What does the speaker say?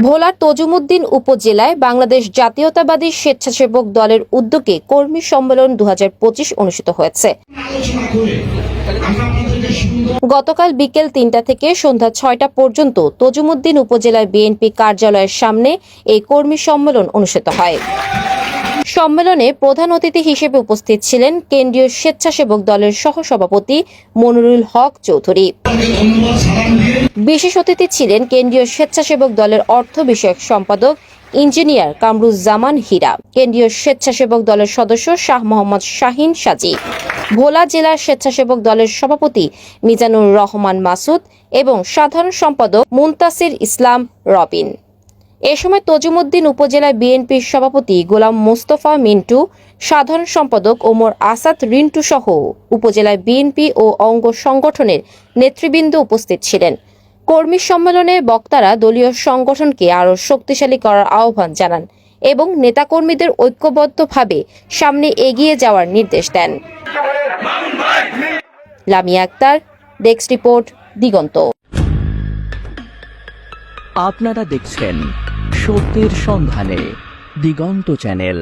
ভোলার তজুমুদ্দিন উপজেলায় বাংলাদেশ জাতীয়তাবাদী স্বেচ্ছাসেবক দলের উদ্যোগে কর্মী সম্মেলন দু হাজার পঁচিশ অনুষ্ঠিত হয়েছে। গতকাল বিকেল তিনটা থেকে সন্ধ্যা ছয়টা পর্যন্ত তজুমুদ্দিন উপজেলার বিএনপি কার্যালয়ের সামনে এই কর্মী সম্মেলন অনুষ্ঠিত হয়। সম্মেলনে প্রধান অতিথি হিসেবে উপস্থিত ছিলেন কেন্দ্রীয় স্বেচ্ছাসেবক দলের সহসভাপতি মনুরুল হক চৌধুরী। বিশেষ অতিথি ছিলেন কেন্দ্রীয় স্বেচ্ছাসেবক দলের অর্থ বিষয়ক সম্পাদক ইঞ্জিনিয়ার কামরুজ্জামান হীরা, কেন্দ্রীয় স্বেচ্ছাসেবক দলের সদস্য শাহ মোহাম্মদ শাহিন সাজি, ভোলা জেলার স্বেচ্ছাসেবক দলের সভাপতি মিজানুর রহমান মাসুদ এবং সাধারণ সম্পাদক মুনতাসির ইসলাম রবিন। এ সময় তজুমুদ্দিন উপজেলা বিএনপির সভাপতি গোলাম মোস্তফা মিন্টু, সাধারণ সম্পাদক ওমর আসাদ রিন্টু সহ উপজেলা বিএনপি ও অঙ্গ সংগঠনের নেতৃবৃন্দ উপস্থিত ছিলেন। কর্মী সম্মেলনে বক্তারা দলীয় সংগঠনকে আরও শক্তিশালী করার আহ্বান জানান এবং নেতাকর্মীদের ঐক্যবদ্ধভাবে সামনে এগিয়ে যাওয়ার নির্দেশ দেন। Lamia Akter, desk report, Diganta. আপনারা দেখছেন সত্যের সন্ধানে দিগন্ত চ্যানেল।